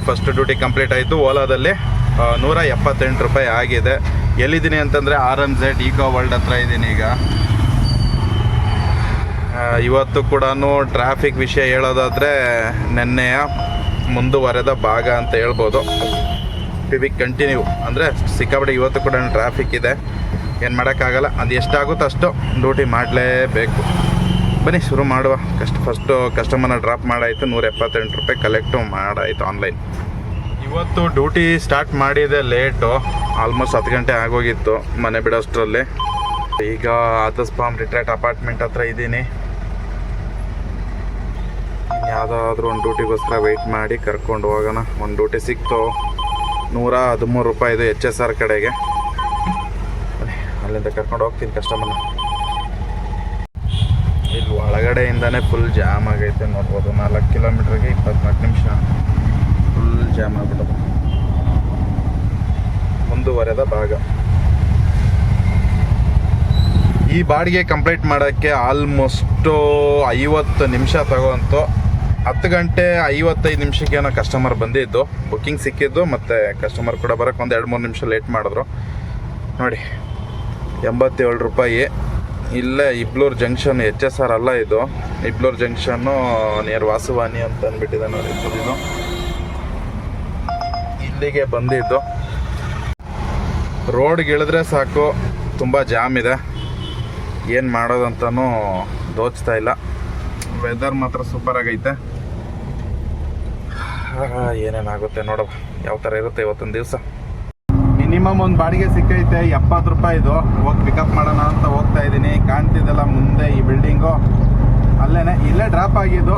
First duty complete ಆಯಿತು. ಓಲಾದಲ್ಲಿ ನೂರ ಎಪ್ಪತ್ತೆಂಟು ರೂಪಾಯಿ ಆಗಿದೆ. ಎಲ್ಲಿದ್ದೀನಿ ಅಂತಂದರೆ R M Z eco world ಹತ್ರ ಇದ್ದೀನಿ ಈಗ. ಇವತ್ತು ಕೂಡ ಟ್ರಾಫಿಕ್ ವಿಷಯ ಹೇಳೋದಾದರೆ ನೆನ್ನೆಯ ಮುಂದುವರೆದ ಭಾಗ ಅಂತ ಹೇಳ್ಬೋದು. ಬಿ ಕಂಟಿನ್ಯೂ ಅಂದರೆ ಸಿಕ್ಕಾಪಟ್ಟೆ ಇವತ್ತು ಕೂಡ ಟ್ರಾಫಿಕ್ ಇದೆ. ಏನು ಮಾಡೋಕ್ಕಾಗಲ್ಲ. ಅದು ಎಷ್ಟಾಗುತ್ತೋ ಅಷ್ಟು ಡ್ಯೂಟಿ ಮಾಡಲೇಬೇಕು. ಬನ್ನಿ ಶುರು ಮಾಡುವ. ಕಷ್ಟ ಫಸ್ಟು ಕಸ್ಟಮರ್ನ ಡ್ರಾಪ್ ಮಾಡಾಯಿತು ನೂರ ಎಪ್ಪತ್ತೆಂಟು ರೂಪಾಯಿ ಕಲೆಕ್ಟು ಮಾಡಾಯಿತು ಆನ್ಲೈನ್ ಇವತ್ತು ಡ್ಯೂಟಿ ಸ್ಟಾರ್ಟ್ ಮಾಡಿದೆ ಲೇಟು ಆಲ್ಮೋಸ್ಟ್ ಹತ್ತು ಗಂಟೆ ಆಗೋಗಿತ್ತು ಮನೆ ಬಿಡೋಷ್ಟರಲ್ಲಿ. ಈಗ ಆತಸ್ ಫಾರ್ಮ್ ರಿಟ್ರೈಟ್ ಅಪಾರ್ಟ್ಮೆಂಟ್ ಹತ್ರ ಇದ್ದೀನಿ. ಯಾವುದಾದ್ರೂ ಒಂದು ಡ್ಯೂಟಿಗೋಸ್ಕರ ವೆಯ್ಟ್ ಮಾಡಿ ಕರ್ಕೊಂಡು ಹೋಗೋಣ. ಒಂದು ಡ್ಯೂಟಿ ಸಿಕ್ತು. ನೂರ ಹದಿಮೂರು ರೂಪಾಯಿ ಇದು ಎಚ್ ಎಸ್ ಆರ್ ಕಡೆಗೆ. ಬನ್ನಿ, ಅಲ್ಲಿಂದ ಕರ್ಕೊಂಡು ಹೋಗ್ತೀನಿ ಕಸ್ಟಮರ್ನ ಒಳಗಡೆಯಿಂದನೇ ಫುಲ್ ಜಾಮ್ ಆಗೈತೆ ನೋಡ್ಬೋದು. ನಾಲ್ಕು ಕಿಲೋಮೀಟ್ರಿಗೆ ಇಪ್ಪತ್ನಾಲ್ಕು ನಿಮಿಷ ಫುಲ್ ಜಾಮ್ ಆಗ್ಬಿಟ್ಟು ಮುಂದುವರೆದ ಭಾಗ. ಈ ಬಾಡಿಗೆ ಕಂಪ್ಲೀಟ್ ಮಾಡೋಕ್ಕೆ ಆಲ್ಮೋಸ್ಟು ಐವತ್ತು ನಿಮಿಷ ತಗೋಂತು. ಹತ್ತು ಗಂಟೆ ಐವತ್ತೈದು ನಿಮಿಷಕ್ಕೆ ಏನೋ ಕಸ್ಟಮರ್ ಬಂದಿದ್ದು. ಬುಕ್ಕಿಂಗ್ ಸಿಕ್ಕಿದ್ದು ಮತ್ತು ಕಸ್ಟಮರ್ ಕೂಡ ಬರೋಕ್ಕೆ ಒಂದು ಎರಡು ಮೂರು ನಿಮಿಷ ಲೇಟ್ ಮಾಡಿದ್ರು. ನೋಡಿ, ಎಂಬತ್ತೇಳು ರೂಪಾಯಿ. ಇಲ್ಲೇ Iblur junction H S R ಅಲ್ಲ ಇದು. ಇಬ್ಲೂರ್ ಜಂಕ್ಷನ್ನು ನಿಯರ್ ವಾಸುವಾನಿ ಅಂತ ಅಂದ್ಬಿಟ್ಟಿದೆ ನೋಡಿ ಇದು. ಇಲ್ಲಿಗೆ ಬಂದಿದ್ದು. ರೋಡ್ ಇಳಿದ್ರೆ ಸಾಕು, ತುಂಬ ಜಾಮ್ ಇದೆ. ಏನು ಮಾಡೋದಂತನೂ ದೋಚ್ತಾ ಇಲ್ಲ. ವೆದರ್ ಮಾತ್ರ ಸೂಪರ್ ಆಗೈತೆ. ಏನೇನಾಗುತ್ತೆ ನೋಡುವ ಯಾವ ಥರ ಇರುತ್ತೆ ಇವತ್ತೊಂದು ದಿವಸ. ಮಿನಿಮಮ್ ಒಂದು ಬಾಡಿಗೆ ಸಿಕ್ಕೈತೆ, ಎಪ್ಪತ್ತು ರೂಪಾಯಿದು. ಹೋಗಿ ಪಿಕಪ್ ಮಾಡೋಣ ಅಂತ ಹೋಗ್ತಾ ಕಾಣ್ತಿದ್ದಲ್ಲ ಮುಂದೆ ಈ ಬಿಲ್ಡಿಂಗು ಅಲ್ಲೇನೆ, ಇಲ್ಲೇ ಡ್ರಾಪ್ ಆಗಿದ್ದು.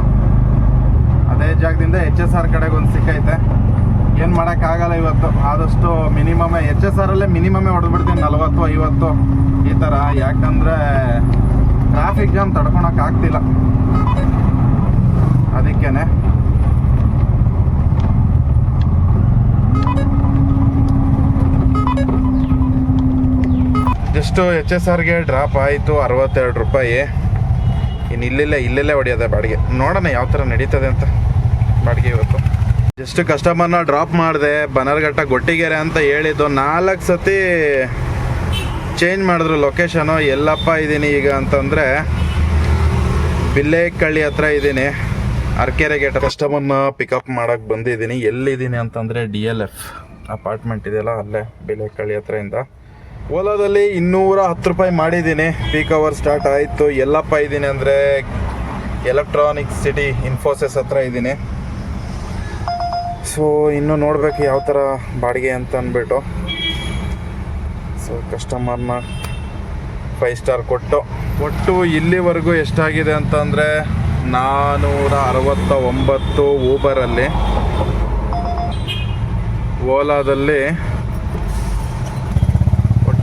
ಅದೇ ಜಾಗದಿಂದ ಎಚ್ ಎಸ್ ಆರ್ ಕಡೆಗೆ ಒಂದು ಸಿಕ್ಕೈತೆ. ಏನು ಮಾಡೋಕ್ಕಾಗಲ್ಲ ಇವತ್ತು. ಆದಷ್ಟು ಮಿನಿಮಮ್ ಎಚ್ ಎಸ್ ಆರಲ್ಲೇ ಮಿನಿಮಮ್ಮೇ ಹೊಡೆದ್ಬಿಡ್ತೀನಿ, ನಲ್ವತ್ತು, ಐವತ್ತು ಈ ಥರ ಯಾಕಂದರೆ ಟ್ರಾಫಿಕ್ ಜಾಮ್ ತಡ್ಕೊಳಕ್ ಆಗ್ತಿಲ್ಲ ಜಸ್ಟ್ ಎಚ್ ಎಸ್ ಆರ್ಗೆ ಡ್ರಾಪ್ ಆಯಿತು, ಅರವತ್ತೆರಡು ರೂಪಾಯಿ. ಇನ್ನು ಇಲ್ಲೆಲ್ಲ, ಇಲ್ಲೆಲ್ಲೇ ಹೊಡೆಯೋದೆ ಬಾಡಿಗೆ. ನೋಡೋಣ ಯಾವ ಥರ ನಡೀತದೆ ಅಂತ ಬಾಡಿಗೆ ಇವತ್ತು. ಜಸ್ಟ್ ಕಸ್ಟಮರ್ನ ಡ್ರಾಪ್ ಮಾಡಿದೆ, ಬನರ್ಘಟ್ಟ ಗೊಟ್ಟಿಗೆರೆ ಅಂತ ಹೇಳಿದ್ದು, ನಾಲ್ಕು ಸತಿ ಚೇಂಜ್ ಮಾಡಿದ್ರು ಲೊಕೇಶನು ಎಲ್ಲಪ್ಪ ಇದ್ದೀನಿ ಈಗ ಅಂತಂದರೆ, ಬಿಲ್ಲೇಕಳ್ಳಿ ಹತ್ರ ಇದ್ದೀನಿ ಅರ್ಕೆರೆ ಗೇಟ್ ಕಸ್ಟಮರ್ನ ಪಿಕಪ್ ಮಾಡೋಕ್ಕೆ ಬಂದಿದ್ದೀನಿ ಎಲ್ಲಿದ್ದೀನಿ ಅಂತಂದರೆ ಡಿ ಎಲ್ ಎಫ್ ಅಪಾರ್ಟ್ಮೆಂಟ್ ಇದೆಯಲ್ಲ, ಅಲ್ಲೇ, ಬಿಲ್ಲೇಕಳ್ಳಿ ಹತ್ರದಿಂದ ಓಲಾದಲ್ಲಿ ಇನ್ನೂರ ಹತ್ತು ರೂಪಾಯಿ ಮಾಡಿದ್ದೀನಿ. ಪೀಕ್ ಅವರ್ ಸ್ಟಾರ್ಟ್ ಆಯಿತು. ಎಲ್ಲಪ್ಪ ಇದ್ದೀನಿ ಅಂದರೆ ಎಲೆಕ್ಟ್ರಾನಿಕ್ ಸಿಟಿ ಇನ್ಫೋಸಿಸ್ ಹತ್ರ ಇದ್ದೀನಿ ಸೊ ಇನ್ನು ನೋಡಬೇಕು ಯಾವ ಥರ ಬಾಡಿಗೆ ಅಂತ ಅಂದ್ಬಿಟ್ಟು ಸೊ ಕಸ್ಟಮರ್ನ ಫೈವ್ ಸ್ಟಾರ್ ಕೊಟ್ಟು. ಒಟ್ಟು ಇಲ್ಲಿವರೆಗೂ ಎಷ್ಟಾಗಿದೆ ಅಂತಂದರೆ ನಾನ್ನೂರ ಅರವತ್ತ ಒಂಬತ್ತು ಊಬರಲ್ಲಿ ಓಲಾದಲ್ಲಿ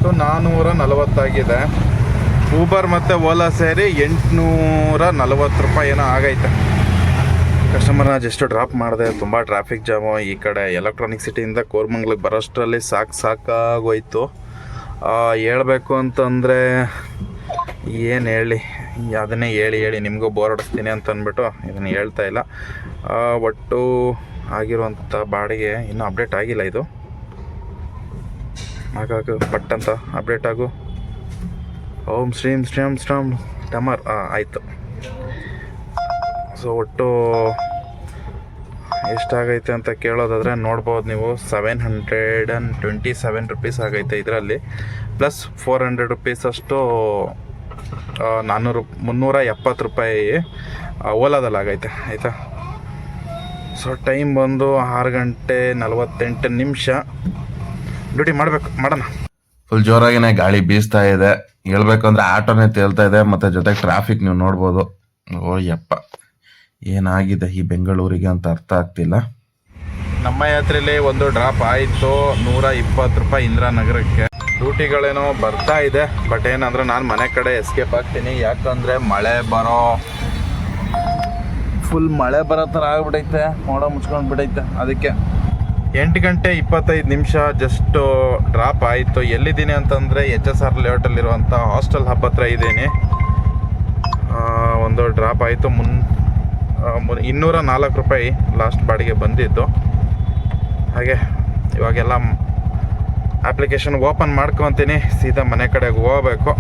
ಒಟ್ಟು ನಾನ್ನೂರ ನಲವತ್ತಾಗಿದೆ. ಊಬರ್ ಮತ್ತು ಓಲಾ ಸೇರಿ ಎಂಟುನೂರ ನಲವತ್ತು ರೂಪಾಯಿ ಏನೋ ಆಗೈತೆ. ಕಸ್ಟಮರ್ನ ಜಸ್ಟ್ ಡ್ರಾಪ್ ಮಾಡಿದೆ. ತುಂಬ ಟ್ರಾಫಿಕ್ ಜಾಮು ಈ ಕಡೆ. ಎಲೆಕ್ಟ್ರಾನಿಕ್ ಸಿಟಿಯಿಂದ ಕೋರ್ಮಂಗ್ಲಿಗೆ ಬರೋಷ್ಟರಲ್ಲಿ ಸಾಕು ಸಾಕಾಗೋಯ್ತು. ಹೇಳಬೇಕು ಅಂತಂದರೆ ಏನು ಹೇಳಿ? ಅದನ್ನೇ ಹೇಳಿ ಹೇಳಿ ನಿಮಗೂ ಬೋರ್ ಹೊಡಿಸ್ತೀನಿ ಅಂತ ಅಂದ್ಬಿಟ್ಟು ಇದನ್ನು ಹೇಳ್ತಾ ಇಲ್ಲ. ಒಟ್ಟು ಆಗಿರುವಂಥ ಬಾಡಿಗೆ ಇನ್ನೂ ಅಪ್ಡೇಟ್ ಆಗಿಲ್ಲ ಇದು. ಆಗಾಗ ಪಟ್ ಅಂತ ಅಪ್ಡೇಟ್ ಆಗು. ಓಂ ಶ್ರೀಮ್ ಶ್ರೀಮ್ ಶ್ರೀಂ ಟಮರ್. ಆಯಿತು. ಸೊ ಒಟ್ಟು ಎಷ್ಟಾಗೈತೆ ಅಂತ ಕೇಳೋದಾದರೆ ನೋಡ್ಬೋದು ನೀವು. Seven hundred and twenty seven rupees ಆಗೈತೆ ಇದರಲ್ಲಿ. ಪ್ಲಸ್ ಫೋರ್ ಹಂಡ್ರೆಡ್ ರುಪೀಸ್ ಅಷ್ಟು ನಾನ್ನೂರು ಮುನ್ನೂರ ಎಪ್ಪತ್ತು ರೂಪಾಯಿ ಓಲಾದಲ್ಲಿ ಆಗೈತೆ. ಆಯಿತಾ? ಸೊ ಟೈಮ್ ಬಂದು ಆರು ಗಂಟೆ ನಲವತ್ತೆಂಟು ನಿಮಿಷ. ಡ್ಯೂಟಿ ಮಾಡಬೇಕು ಮಾಡೋಣ. ಫುಲ್ ಜೋರಾಗಿನೇ ಗಾಳಿ ಬೀಸ್ತಾ ಇದೆ. ಹೇಳ್ಬೇಕಂದ್ರೆ ಆಟೋನೇ ತೇಲ್ತಾ ಇದೆ ಮತ್ತೆ ಜೊತೆಗೆ ಟ್ರಾಫಿಕ್ ನೀವು ನೋಡ್ಬೋದು. ಓ ಯಪ್ಪ. ಏನಾಗಿದೆ ಈ ಬೆಂಗಳೂರಿಗೆ ಅಂತ ಅರ್ಥ ಆಗ್ತಿಲ್ಲ. ನಮ್ಮ ಯಾತ್ರೆಯಲ್ಲಿ ಒಂದು ಡ್ರಾಪ್ ಆಯಿತು. ನೂರ ಇಪ್ಪತ್ತು ರೂಪಾಯಿ ಇಂದಿರಾನಗರಕ್ಕೆ. ಡ್ಯೂಟಿಗಳೇನೋ ಬರ್ತಾ ಇದೆ ಬಟ್ ಏನಂದ್ರೆ ನಾನು ಮನೆ ಕಡೆ ಎಸ್ಕೇಪ್ ಆಗ್ತೀನಿ. ಯಾಕಂದರೆ ಮಳೆ ಬರೋ ಫುಲ್ ಮಳೆ ಬರೋ ಥರ ಆಗ್ಬಿಟೈತೆ. ಮೋಡ ಮುಚ್ಕೊಂಡು ಬಿಡೈತೆ ಅದಕ್ಕೆ ಎಂಟು ಗಂಟೆ ಇಪ್ಪತ್ತೈದು ನಿಮಿಷ ಜಸ್ಟು ಡ್ರಾಪ್ ಆಯಿತು. ಎಲ್ಲಿದ್ದೀನಿ ಅಂತಂದರೆ ಎಚ್ ಎಸ್ ಆರ್ ಲೇಔಟಲ್ಲಿರುವಂಥ ಹಾಸ್ಟೆಲ್ ಹಬ್ ಹತ್ರ ಇದ್ದೀನಿ. ಒಂದು ಡ್ರಾಪ್ ಆಯಿತು. ಮುನ್- ಇನ್ನೂರ ನಾಲ್ಕು ರೂಪಾಯಿ ಲಾಸ್ಟ್ ಬಾಡಿಗೆ ಬಂದಿತ್ತು ಹಾಗೆ, ಇವಾಗೆಲ್ಲ ಅಪ್ಲಿಕೇಶನ್ ಓಪನ್ ಮಾಡ್ಕೊತೀನಿ. ಸೀದಾ ಮನೆ ಕಡೆಗೆ ಹೋಗಬೇಕು.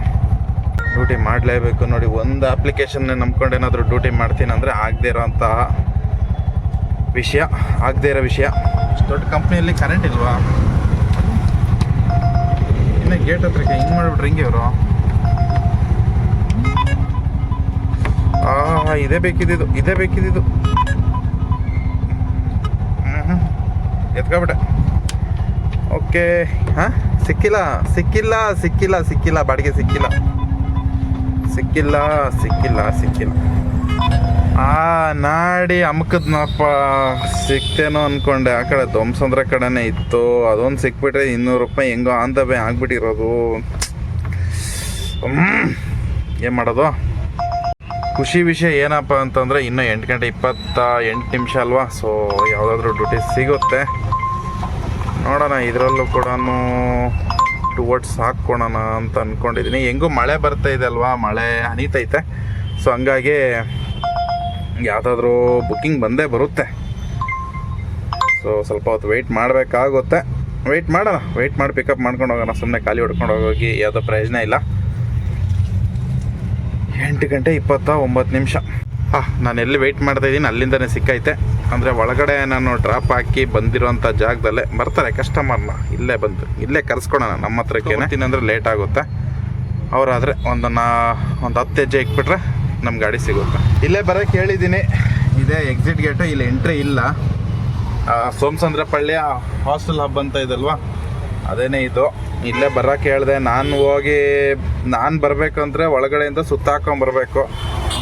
ಡ್ಯೂಟಿ ಮಾಡಲೇಬೇಕು. ನೋಡಿ, ಒಂದು ಅಪ್ಲಿಕೇಶನ್ನೇ ನಂಬ್ಕೊಂಡು ಏನಾದರೂ ಡ್ಯೂಟಿ ಮಾಡ್ತೀನಿ ಅಂದರೆ ಆಗದೇ ಇರೋಂತಹ ವಿಷಯ ಆಗದೇ ಇರೋ ವಿಷಯ. ಇಷ್ಟ್ ದೊಡ್ಡ ಕಂಪ್ನಿಯಲ್ಲಿ ಕರೆಂಟ್ ಇಲ್ವಾ? ಇನ್ನು ಗೇಟ್ ಹತ್ರಕ್ಕೆ ಹಿಂಗೆ ಮಾಡಿಬಿಟ್ರೆ ಹಿಂಗೆ ಇವರು. ಆ ಇದೇ ಬೇಕಿದ್ದಿದ್ದು ಇದೇ ಬೇಕಿದ್ದಿದ್ದು. ಹ್ಞೂ ಎತ್ಕೊಬಿಟ್ಟೆ. ಓಕೆ ಹಾಂ? ಸಿಕ್ಕಿಲ್ಲ ಸಿಕ್ಕಿಲ್ಲ ಸಿಕ್ಕಿಲ್ಲ ಸಿಕ್ಕಿಲ್ಲ ಬಾಡಿಗೆ ಸಿಕ್ಕಿಲ್ಲ. ಸಿಕ್ಕಿಲ್ಲ ಸಿಕ್ಕಿಲ್ಲ ಸಿಕ್ಕಿಲ್ಲ. ಆ ನಾಡಿ ಅಮ್ಕದ್ನಪ್ಪ. ಸಿಕ್ತೇನೋ ಅನ್ಕೊಂಡೆ. ಆ ಕಡೆ ಧ್ವಂಸಂದ್ರ ಕಡೆನೇ ಇತ್ತು. ಅದೊಂದು ಸಿಕ್ಬಿಟ್ರೆ ಇನ್ನೂರು ರೂಪಾಯಿ ಹೆಂಗೋ ಬೇ ಆಗ್ಬಿಟ್ಟಿರೋದು. ಏನು ಮಾಡೋದು? ಖುಷಿ ವಿಷಯ ಏನಪ್ಪ ಅಂತಂದರೆ ಇನ್ನೂ ಎಂಟು ಗಂಟೆ ಇಪ್ಪತ್ತ ಎಂಟು ನಿಮಿಷ ಅಲ್ವಾ? ಸೊ ಯಾವುದಾದ್ರೂ ಡ್ಯೂಟಿ ಸಿಗುತ್ತೆ. ನೋಡೋಣ, ಇದರಲ್ಲೂ ಕೂಡ ಟುವರ್ಡ್ಸ್ ಹಾಕ್ಕೊಳೋಣ ಅಂತ ಅಂದ್ಕೊಂಡಿದ್ದೀನಿ ಹೆಂಗೂ ಮಳೆ ಬರ್ತಾ ಇದೆ ಅಲ್ವಾ? ಮಳೆ ಹನಿತೈತೆ. ಸೊ ಹಂಗಾಗಿ ಯಾವುದಾದ್ರೂ ಬುಕ್ಕಿಂಗ್ ಬಂದೇ ಬರುತ್ತೆ. ಸೊ ಸ್ವಲ್ಪ ಹೊತ್ತು ವೆಯ್ಟ್ ಮಾಡಬೇಕಾಗುತ್ತೆ. ವೆಯ್ಟ್ ಮಾಡೋಣ. ವೆಯ್ಟ್ ಮಾಡಿ ಪಿಕಪ್ ಮಾಡ್ಕೊಂಡು ಹೋಗೋಣ. ಸುಮ್ಮನೆ ಖಾಲಿ ಹೊಡ್ಕೊಂಡು ಹೋಗಿ ಯಾವುದೋ ಪ್ರಯೋಜನ ಇಲ್ಲ. ಎಂಟು ಗಂಟೆ ಇಪ್ಪತ್ತ ಒಂಬತ್ತು ನಿಮಿಷ. ಹಾಂ ನಾನು ಎಲ್ಲಿ ವೆಯ್ಟ್ ಮಾಡ್ತಾ ಇದ್ದೀನಿ? ಅಲ್ಲಿಂದನೇ ಸಿಕ್ಕೈತೆ. ಅಂದರೆ ಒಳಗಡೆ ನಾನು ಡ್ರಾಪ್ ಹಾಕಿ ಬಂದಿರೋಂಥ ಜಾಗದಲ್ಲೇ ಬರ್ತಾರೆ ಕಸ್ಟಮರ್ನ ಇಲ್ಲೇ ಬಂದು. ಇಲ್ಲೇ ಕರೆಸ್ಕೊಳ್ಳೋಣ ನಮ್ಮ ಹತ್ರಕ್ಕೆ ಏನಂದ್ರೆ ಲೇಟ್ ಆಗುತ್ತೆ. ಅವರಾದರೆ ಒಂದು ನಾ ಒಂದು ಹತ್ತು ಹೆಜ್ಜೆ ಇಕ್ಬಿಟ್ರೆ ನಮ್ಮ ಗಾಡಿ ಸಿಗುತ್ತೆ. ಇಲ್ಲೇ ಬರೋಕ್ಕೆ ಹೇಳಿದ್ದೀನಿ. ಇದೇ ಎಕ್ಸಿಟ್ ಗೇಟು ಇಲ್ಲಿ ಎಂಟ್ರಿ ಇಲ್ಲ. ಸೋಮಸಂದ್ರಪಳ್ಳಿಯ ಹಾಸ್ಟೆಲ್ ಹಬ್ ಅಂತ ಇದಲ್ವಾ? ಅದೇನೇ ಇದು. ಇಲ್ಲೇ ಬರೋಕ್ಕೆ ಹೇಳಿದೆ. ನಾನು ಹೋಗಿ, ನಾನು ಬರಬೇಕಂದ್ರೆ ಒಳಗಡೆಯಿಂದ ಸುತ್ತಾಕೊಂಬರ್ಬೇಕು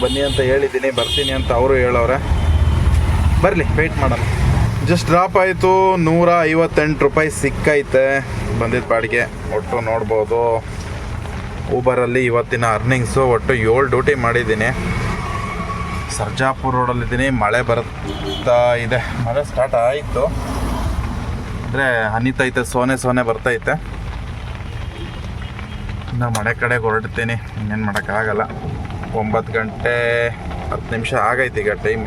ಬನ್ನಿ ಅಂತ ಹೇಳಿದ್ದೀನಿ. ಬರ್ತೀನಿ ಅಂತ ಅವರು ಹೇಳೋರೆ. ಬರಲಿ ವೆಯ್ಟ್ ಮಾಡೋಣ. ಜಸ್ಟ್ ಡ್ರಾಪ್ ಆಯಿತು. ನೂರ ಐವತ್ತೆಂಟು ರೂಪಾಯಿ ಸಿಕ್ಕೈತೆ. ಬಂದಿದ್ದ ಬಾಡಿಗೆ. ಒಟ್ಟು ನೋಡ್ಬೋದು. ಊಬರಲ್ಲಿ ಇವತ್ತಿನ ಅರ್ನಿಂಗ್ಸು ಒಟ್ಟು ಏಳು ಡ್ಯೂಟಿ ಮಾಡಿದ್ದೀನಿ. ಸರ್ಜಾಪುರ ರೋಡಲ್ಲಿದ್ದೀನಿ ಮಳೆ ಬರ್ತಾ ಇದೆ. ಮಳೆ ಸ್ಟಾರ್ಟ್ ಆಯಿತು. ಅಂದರೆ ಹನಿತೈತೆ ಸೋನೆ ಸೋನೆ ಬರ್ತೈತೆ ಇನ್ನು ಮಳೆ ಕಡೆಗೆ ಹೊರಡ್ತೀನಿ. ಇನ್ನೇನು ಮಾಡೋಕ್ಕಾಗಲ್ಲ ಒಂಬತ್ತು ಗಂಟೆ ಹತ್ತು ನಿಮಿಷ ಆಗೈತೆ ಈಗ ಟೈಮ್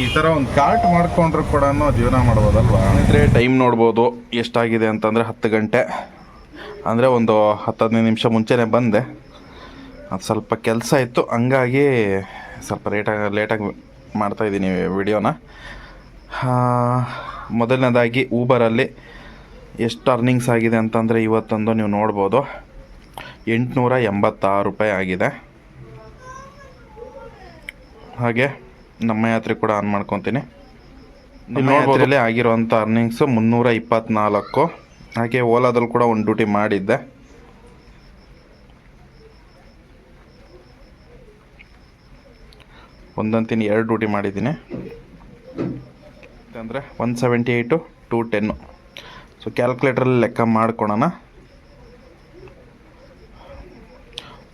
ಈ ಥರ ಒಂದು ಕಾರ್ಟ್ ಮಾಡಿಕೊಂಡ್ರು ಕೂಡ ಜೀವನ ಮಾಡ್ಬೋದಲ್ವಾ? ಅಂದರೆ ಟೈಮ್ ನೋಡ್ಬೋದು. ಎಷ್ಟಾಗಿದೆ ಅಂತಂದರೆ ಹತ್ತು ಗಂಟೆ. ಅಂದರೆ ಒಂದು ಹತ್ತು ಹದಿನೈದು ನಿಮಿಷ ಮುಂಚೆನೇ ಬಂದೆ. ಅದು ಸ್ವಲ್ಪ ಕೆಲಸ ಇತ್ತು. ಹಂಗಾಗಿ ಸ್ವಲ್ಪ ಲೇಟಾಗಿ ಲೇಟಾಗಿ ಮಾಡ್ತಾಯಿದ್ದೀನಿ ವಿಡಿಯೋನ. ಮೊದಲನೇದಾಗಿ ಊಬರಲ್ಲಿ ಎಷ್ಟು ಅರ್ನಿಂಗ್ಸ್ ಆಗಿದೆ ಅಂತಂದರೆ ಇವತ್ತೊಂದು ನೀವು ನೋಡ್ಬೋದು. ಎಂಟುನೂರ ಎಂಬತ್ತಾರು ರೂಪಾಯಿ ಆಗಿದೆ. ಹಾಗೆ ನಮ್ಮ ಯಾತ್ರೆ ಕೂಡ ಆನ್ ಮಾಡ್ಕೊತೀನಿ. ನಮ್ಮ ಯಾತ್ರೆಯಲ್ಲಿ ಆಗಿರುವಂಥ ಅರ್ನಿಂಗ್ಸು ಮುನ್ನೂರ ಇಪ್ಪತ್ತ್ನಾಲ್ಕು ಹಾಗೆ ಓಲಾದಲ್ಲಿ ಕೂಡ ಒಂದು ಡ್ಯೂಟಿ ಮಾಡಿದ್ದೆ. ಒಂದಂತೀನಿ ಎರಡು ಡ್ಯೂಟಿ ಮಾಡಿದ್ದೀನಿ. ಅಂದರೆ one seventy eight two ten. So ಕ್ಯಾಲ್ಕುಲೇಟ್ರಲ್ಲಿ ಲೆಕ್ಕ ಮಾಡ್ಕೊಳೋಣ.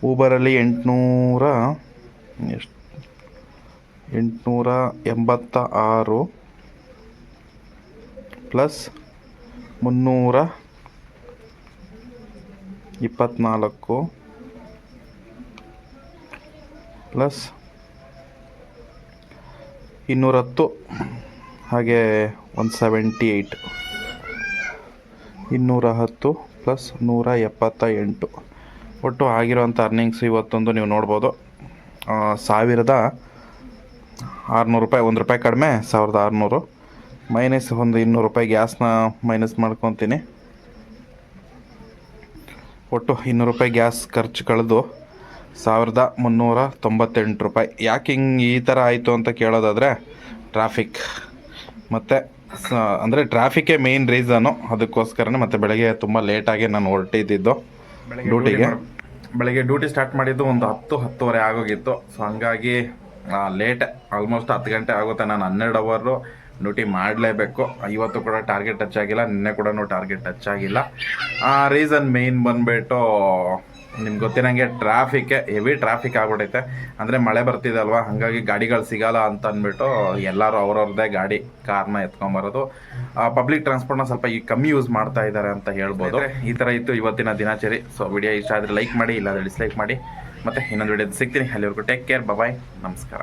ಊಬರಲ್ಲಿ ಎಂಟುನೂರ ಎಷ್ಟು? ಎಂಟುನೂರ ಎಂಬತ್ತ ಆರು ಪ್ಲಸ್ ಮುನ್ನೂರ ಇಪ್ಪತ್ತ್ನಾಲ್ಕು ಪ್ಲಸ್ ಇನ್ನೂರತ್ತು, ಹಾಗೆ ಒನ್ ಸೆವೆಂಟಿ ಏಯ್ಟ್. ಇನ್ನೂರ ಹತ್ತು ಪ್ಲಸ್ ನೂರ ಎಪ್ಪತ್ತ ಎಂಟು ಒಟ್ಟು ಆಗಿರೋಂಥ ಅರ್ನಿಂಗ್ಸ್ ಇವತ್ತೊಂದು ನೀವು ನೋಡ್ಬೋದು. ಸಾವಿರದ ಆರುನೂರು ರೂಪಾಯಿ, ಒಂದು ರೂಪಾಯಿ ಕಡಿಮೆ, ಸಾವಿರದ ಆರುನೂರು. ಮೈನಸ್ ಒಂದು ಇನ್ನೂರು ರೂಪಾಯಿ ಗ್ಯಾಸ್ನ ಮೈನಸ್ ಮಾಡ್ಕೊತೀನಿ. ಒಟ್ಟು ಇನ್ನೂರು ರೂಪಾಯಿ ಗ್ಯಾಸ್ ಖರ್ಚು ಕಳೆದು ಸಾವಿರದ ಮುನ್ನೂರ ತೊಂಬತ್ತೆಂಟು ರೂಪಾಯಿ. ಯಾಕೆ ಹಿಂಗೆ ಈ ಥರ ಆಯಿತು ಅಂತ ಕೇಳೋದಾದರೆ ಟ್ರಾಫಿಕ್. ಮತ್ತು ಅಂದರೆ ಟ್ರಾಫಿಕ್ಕೇ ಮೇಯ್ನ್ ರೀಸನು ಅದಕ್ಕೋಸ್ಕರನೇ ಮತ್ತು ಬೆಳಗ್ಗೆ ತುಂಬ ಲೇಟಾಗಿ ನಾನು ಹೊರಟಿದ್ದಿದ್ದು ಡ್ಯೂಟಿಗೆ ಬೆಳಗ್ಗೆ ಡ್ಯೂಟಿ ಸ್ಟಾರ್ಟ್ ಮಾಡಿದ್ದು ಒಂದು ಹತ್ತು ಹತ್ತುವರೆ ಆಗೋಗಿತ್ತು. ಸೊ ಹಂಗಾಗಿ ಲೇಟ್ ಆಲ್ಮೋಸ್ಟ್ ಹತ್ತು ಗಂಟೆ ಆಗುತ್ತೆ. ನಾನು ಹನ್ನೆರಡು ಅವರು ಡ್ಯೂಟಿ ಮಾಡಲೇಬೇಕು. ಇವತ್ತು ಕೂಡ ಟಾರ್ಗೆಟ್ ಟಚ್ ಆಗಿಲ್ಲ, ನಿನ್ನೆ ಕೂಡ ಟಾರ್ಗೆಟ್ ಟಚ್ ಆಗಿಲ್ಲ. ಆ ರೀಸನ್ ಮೇಯ್ನ್ ಬಂದುಬಿಟ್ಟು ನಿಮ್ಗೆ ಗೊತ್ತಿನಂಗೆ ಟ್ರಾಫಿಕ್ಕೆ ಹೆವಿ ಟ್ರಾಫಿಕ್ ಆಗ್ಬಿಟ್ಟೈತೆ ಅಂದರೆ ಮಳೆ ಬರ್ತಿದೆ ಅಲ್ವಾ, ಹಾಗಾಗಿ ಗಾಡಿಗಳು ಸಿಗಲ್ಲ ಅಂತ ಅಂದ್ಬಿಟ್ಟು ಎಲ್ಲರೂ ಅವ್ರವ್ರದ್ದೇ ಗಾಡಿ ಕಾರ್ನ ಎತ್ಕೊಂಬರೋದು. ಪಬ್ಲಿಕ್ ಟ್ರಾನ್ಸ್ಪೋರ್ಟ್ನ ಸ್ವಲ್ಪ ಈ ಕಮ್ಮಿ ಯೂಸ್ ಮಾಡ್ತಾ ಇದ್ದಾರೆ ಅಂತ ಹೇಳ್ಬೋದು. ಈ ಥರ ಇತ್ತು ಇವತ್ತಿನ ದಿನಾಚರಿ. ಸೊ ವಿಡಿಯೋ ಇಷ್ಟ ಆದರೆ ಲೈಕ್ ಮಾಡಿ, ಇಲ್ಲಾಂದರೆ ಡಿಸ್ಲೈಕ್ ಮಾಡಿ. ಮತ್ತು ಇನ್ನೊಂದು ವಿಡಿಯೋ ಸಿಗ್ತೀನಿ. ಅಲ್ಲಿವರೆಗೂ ಟೇಕ್ ಕೇರ್ ಬಾಯ್ ನಮಸ್ಕಾರ.